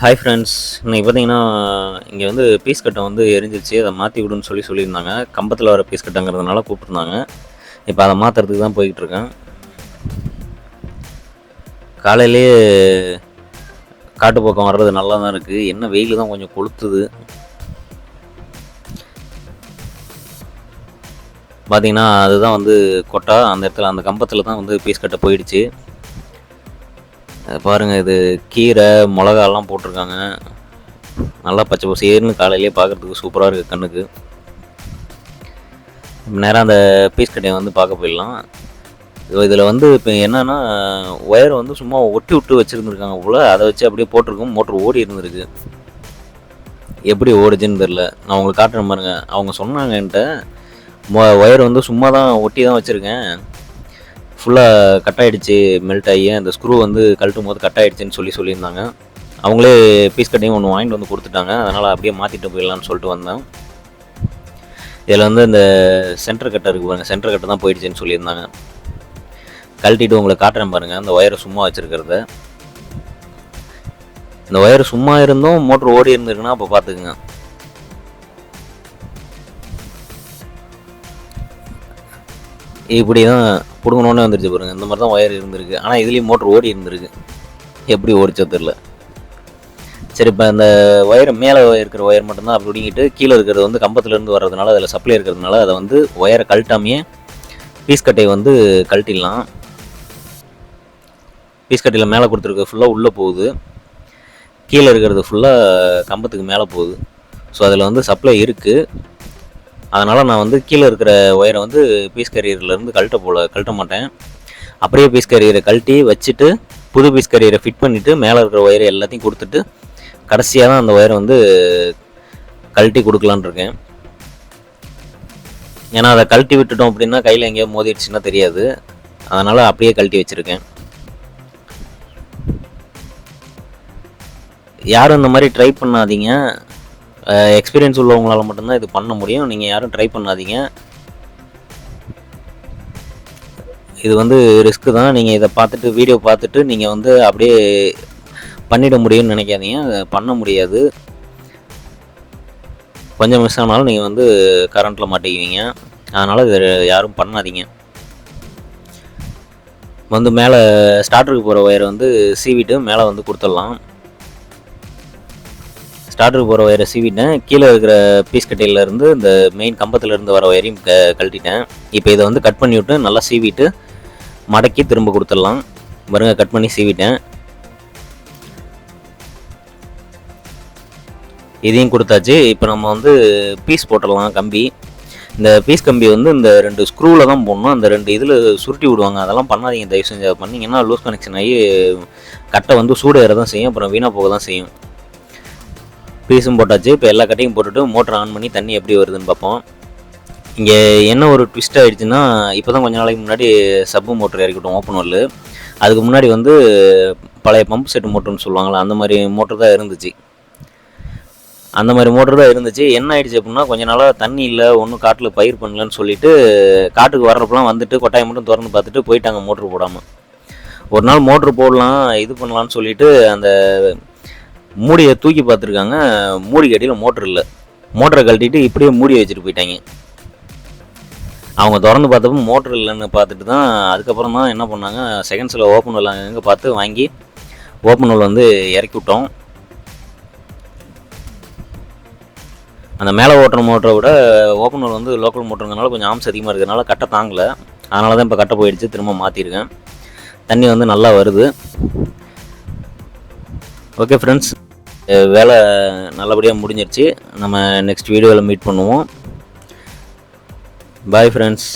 Hi friends இன்னைக்கு பார்த்தீங்கன்னா இங்கே வந்து பீஸ் கட்டை வந்து எரிஞ்சிருச்சு. அதை மாற்றி விடுன்னு சொல்லி சொல்லியிருந்தாங்க. கம்பத்தில் வர பீஸ் கட்டங்கிறதுனால கூப்பிட்ருந்தாங்க இப்போ அதை மாற்றுறதுக்கு தான் போய்கிட்டு இருக்கேன் காலையிலேயே காட்டு பக்கம் வர்றது நல்லா தான் இருக்குது என்ன வெயில் தான் கொஞ்சம் கொளுத்துது. பார்த்தீங்கன்னா அதுதான் வந்து கொட்டா. அந்த இடத்துல அந்த கம்பத்தில் தான் வந்து பீஸ் கட்டை போயிடுச்சு. பாருங்கள் இது கீரை மிளகாலாம் போட்டிருக்காங்க. நல்லா பச்சை பசேர்னு காலையிலே பார்க்குறதுக்கு சூப்பராக இருக்குது கண்ணுக்கு. நேராக அந்த பீஸ் கட்டையை வந்து பார்க்க போயிடலாம். இதில் வந்து இப்போ என்னென்னா ஒயர் வந்து சும்மா ஒட்டி விட்டு வச்சுருந்துருக்காங்க போல் அதை வச்சு அப்படியே போட்டிருக்கோம். மோட்ரு ஓடி இருந்திருக்கு. எப்படி ஓடுச்சுன்னு தெரில நான் உங்களுக்கு காட்டுறேன் பாருங்க. அவங்க சொன்னாங்க என்கிட்ட ஒயர் வந்து சும்மா தான் ஒட்டி தான் வச்சுருக்கேன். ஃபுல்லாக கட் ஆகிடுச்சு மெல்ட் ஆகி அந்த ஸ்க்ரூ வந்து கழட்டும் போது கட் ஆகிடுச்சின்னு சொல்லி சொல்லியிருந்தாங்க. அவங்களே பீஸ் கட்டையும் ஒன்று வாங்கிட்டு வந்து கொடுத்துட்டாங்க. அதனால் அப்படியே மாற்றிட்டு போயிடலான்னு சொல்லிட்டு வந்தேன். இதில் வந்து இந்த சென்டர் கட்டை இருக்குது பாருங்கள் சென்டர் கட்டை தான் போயிடுச்சுன்னு சொல்லியிருந்தாங்க. கழட்டிட்டு உங்களை காட்டுறேன் பாருங்கள் அந்த ஒயரை சும்மா வச்சுருக்கிறத. இந்த ஒயர் சும்மா இருந்தும் மோட்ரு ஓடி இருந்திருக்குன்னா அப்போ பார்த்துக்குங்க இப்படி தான் பிடுங்கணுன்னு வந்துருச்சு பாருங்க. இந்த மாதிரி தான் ஒயர் இருந்திருக்கு. ஆனால் இதுலேயும் மோட்ரு ஓடி இருந்திருக்கு. எப்படி ஓடிச்சோ தெரில சரி இப்போ அந்த ஒயர் மேலே இருக்கிற ஒயர் மட்டும்தான் அப்படி பிடிங்கிட்டு கீழே இருக்கிறது வந்து கம்பத்துலேருந்து வர்றதுனால அதில் சப்ளை இருக்கிறதுனால அதை வந்து ஒயரை கழட்டாமையே பீஸ் கட்டையை வந்து கழட்டிடலாம். பீஸ் கட்டையில் மேலே கொடுத்துருக்க ஃபுல்லாக உள்ளே போகுது. கீழே இருக்கிறது ஃபுல்லாக கம்பத்துக்கு மேலே போகுது. ஸோ அதில் வந்து சப்ளை இருக்குது அதனால் நான் வந்து கீழே இருக்கிற ஒயரை வந்து பீஸ் கரியர்லேருந்து கழட்ட போல கழட்ட மாட்டேன். அப்படியே பீஸ் கரியரை கழட்டி வச்சுட்டு புது பீஸ் கரியரை ஃபிட் பண்ணிவிட்டு மேலே இருக்கிற ஒயரை எல்லாத்தையும் கொடுத்துட்டு கடைசியாக தான் அந்த ஒயரை வந்து கழட்டி கொடுக்கலான் இருக்கேன். ஏன்னா அதை கழட்டி விட்டுட்டோம் அப்படின்னா கையில் எங்கேயோ மோதிடுச்சுன்னா தெரியாது. அதனால் அப்படியே கழட்டி வச்சுருக்கேன். யாரும் இந்த மாதிரி ட்ரை பண்ணாதீங்க. எக்ஸ்பீரியன்ஸ் உள்ளவங்களால் மட்டும்தான் இது பண்ண முடியும். நீங்கள் யாரும் ட்ரை பண்ணாதீங்க. இது வந்து ரிஸ்க்கு தான். நீங்கள் இதை பார்த்துட்டு வீடியோ பார்த்துட்டு நீங்கள் வந்து அப்படியே பண்ணிட முடியும்னு நினைக்காதீங்க. பண்ண முடியாது. கொஞ்சம் மிஸ் ஆனாலும் நீங்கள் வந்து கரண்ட்டில் மாட்டிக்குவீங்க. அதனால் இது யாரும் பண்ணாதீங்க. வந்து மேலே ஸ்டார்டருக்கு போகிற ஒயர் வந்து சீவிட்டு மேலே வந்து கொடுத்துடலாம். ஸ்டார்டருக்கு போகிற ஒயரை சீவிட்டேன். கீழே இருக்கிற பீஸ் கட்டையிலேருந்து இந்த மெயின் கம்பத்துலேருந்து வர ஒயரையும் க கழட்டிட்டேன். இப்போ இதை வந்து கட் பண்ணி விட்டு நல்லா சீவிட்டு மடக்கி திரும்ப கொடுத்துடலாம். பாருங்க கட் பண்ணி சீவிட்டேன். இதையும் கொடுத்தாச்சு. இப்போ நம்ம வந்து பீஸ் போட்டுடலாம் கம்பி. இந்த பீஸ் கம்பி வந்து இந்த ரெண்டு ஸ்க்ரூவில் தான் போடணும். அந்த ரெண்டு இதில் சுருட்டி விடுவாங்க. அதெல்லாம் பண்ணாதீங்க. தயவு செஞ்சு பண்ணிங்கன்னா லூஸ் கனெக்ஷன் ஆகி கட்டை வந்து சூடு ஏற தான் செய்யும். அப்புறம் வீணாக போக தான் செய்யும். பீஸும் போட்டாச்சு. இப்போ எல்லா கட்டையும் போட்டுட்டு மோட்டர் ஆன் பண்ணி தண்ணி எப்படி வருதுன்னு பார்ப்போம். இங்கே என்ன ஒரு ட்விஸ்ட் ஆகிடுச்சுன்னா இப்போ தான் கொஞ்ச நாளைக்கு முன்னாடி சப்பு மோட்டர் இறக்கிட்டோம் ஓப்பன் வரல அதுக்கு முன்னாடி வந்து பழைய பம்ப் செட் மோட்டர்னு சொல்லுவாங்களே அந்த மாதிரி மோட்டர் தான் இருந்துச்சு. அந்த மாதிரி மோட்டர் தான் இருந்துச்சு. என்ன ஆயிடுச்சு அப்படின்னா கொஞ்ச நாளாக தண்ணி இல்லை ஒன்றும் காட்டில் பயிர் பண்ணலன்னு சொல்லிட்டு காட்டுக்கு வர்றப்பெல்லாம் வந்துட்டு கொட்டாயம் மட்டும் திறந்து பார்த்துட்டு போயிட்டாங்க மோட்ரு போடாமல் ஒரு நாள் மோட்ரு போடலாம் இது பண்ணலான்னு சொல்லிட்டு அந்த மூடியை தூக்கி பார்த்துருக்காங்க. மூடி கட்டியில் மோட்ரு இல்லை. மோட்டரை கழட்டிட்டு இப்படியே மூடி வச்சுட்டு போயிட்டாங்க. அவங்க திறந்து பார்த்தப்போ மோட்ரு இல்லைன்னு பார்த்துட்டு தான் அதுக்கப்புறம் தான் என்ன பண்ணாங்க? செகண்ட்ஸில் ஓப்பன் வெல் அங்கே பார்த்து வாங்கி ஓப்பன் வெல் வந்து இறக்கி விட்டோம். அந்த மேலே ஓட்டுற மோட்டரை விட ஓப்பன் வெல் வந்து லோக்கல் மோட்டருங்கிறனால கொஞ்சம் ஆம்ஸ் அதிகமாக இருக்கிறதுனால கட்டை தாங்கலை. அதனால தான் இப்போ கட்டை போயிடுச்சு. திரும்ப மாற்றிருக்கேன் தண்ணி வந்து நல்லா வருது. ஓகே ஃப்ரெண்ட்ஸ் வேலை நல்லபடியாக முடிஞ்சிருச்சு. நம்ம நெக்ஸ்ட் வீடியோவில் மீட் பண்ணுவோம். Bye friends